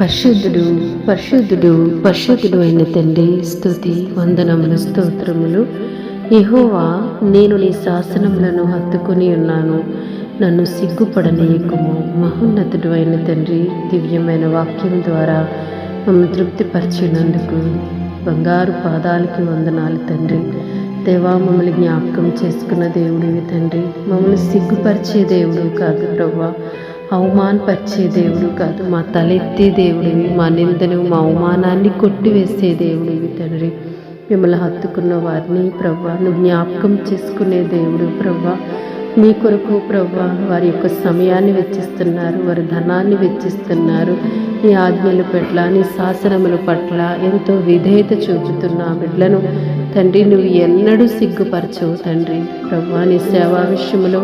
పరిశుద్ధుడు పరిశుద్ధుడు పరిశుద్ధుడు అయిన తండ్రి స్తుతి వందనములు. స్తోత్రములు. యెహోవా నేను నీ శాసనములను హత్తుకొని ఉన్నాను. నన్ను సిగ్గుపడనీయకుము. మహోన్నతుడు అయిన తండ్రి దివ్యమైన వాక్యం ద్వారా మమ్మల్ని తృప్తిపరిచినందుకు బంగారు పాదాలకి వందనాలు తండ్రి. దేవా మమ్మల్ని జ్ఞాపకం చేసుకున్న దేవుడివి తండ్రి మమ్మల్ని సిగ్గుపరిచే దేవుడు కాదు ప్రభా. అవమానపరిచే దేవుడు కాదు. మా తలెత్తే దేవుడివి మా నిందను మా అవమానాన్ని కొట్టివేసే దేవుడివి తండ్రి. మిమ్మల్ని హత్తుకున్న వారిని ప్రభా నువ్వు జ్ఞాపకం చేసుకునే దేవుడు ప్రభా మీ కొరకు ప్రభా వారి యొక్క సమయాన్ని వెచ్చిస్తున్నారు వారి ధనాన్ని వెచ్చిస్తున్నారు. నీ ఆజ్ఞల పట్ల నీ శాసనముల పట్ల ఎంతో విధేయత చూపుతున్న బిడ్లను బిడ్డలను తండ్రి నువ్వు ఎన్నడూ సిగ్గుపరచవు తండ్రి. ప్రభా నీ సేవా విషయంలో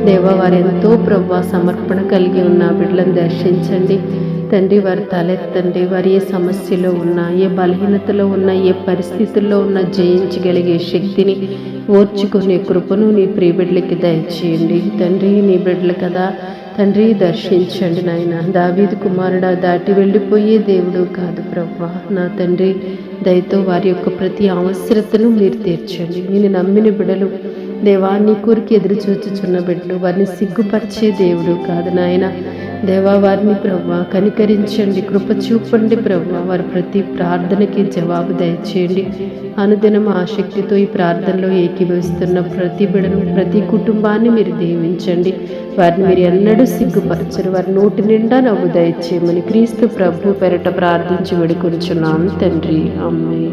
దేవా వారెంతో ప్రభు సమర్పణ కలిగి ఉన్న బిడ్డలను దర్శించండి. తండ్రి వారి తలెత్తండి. వారి ఏ సమస్యలో ఉన్నా ఏ బలహీనతలో ఉన్నా ఏ పరిస్థితుల్లో ఉన్నా జయించగలిగే శక్తిని ఓర్చుకునే కృపను నీ ప్రియబిడ్డలకి దయచేయండి. తండ్రి నీ బిడ్డలు కదా. తండ్రి దర్శించండి నాయన. దావీదు కుమారుడా దాటి వెళ్ళిపోయే దేవుడు కాదు ప్రభా నా తండ్రి దయతో వారి యొక్క ప్రతి అవసరతను మీరు తీర్చండి. నేను నమ్మిన బిడలు దేవా నీ కూరికి ఎదురు చూచుచున్న బిడ్డలు వారిని సిగ్గుపరిచే దేవుడు కాదు నాయన. దేవా వారిని ప్రవ్వ కనికరించండి కృప చూపండి ప్రవ్వ. వారి ప్రతి ప్రార్థనకి జవాబు దయచేయండి. అనుదినం ఆసక్తితో ఈ ప్రార్థనలో ఏకీభవిస్తున్న ప్రతి బిడను ప్రతి కుటుంబాన్ని మీరు దీవించండి. వారిని మీరు ఎన్నడూ సిగ్గుపరచరు. వారి నోటి నిండా నవ్వు దయచేయమని క్రీస్తు ప్రభు పెరట ప్రార్థించి వేడుకొనుచున్నాను తండ్రి అమ్మాయి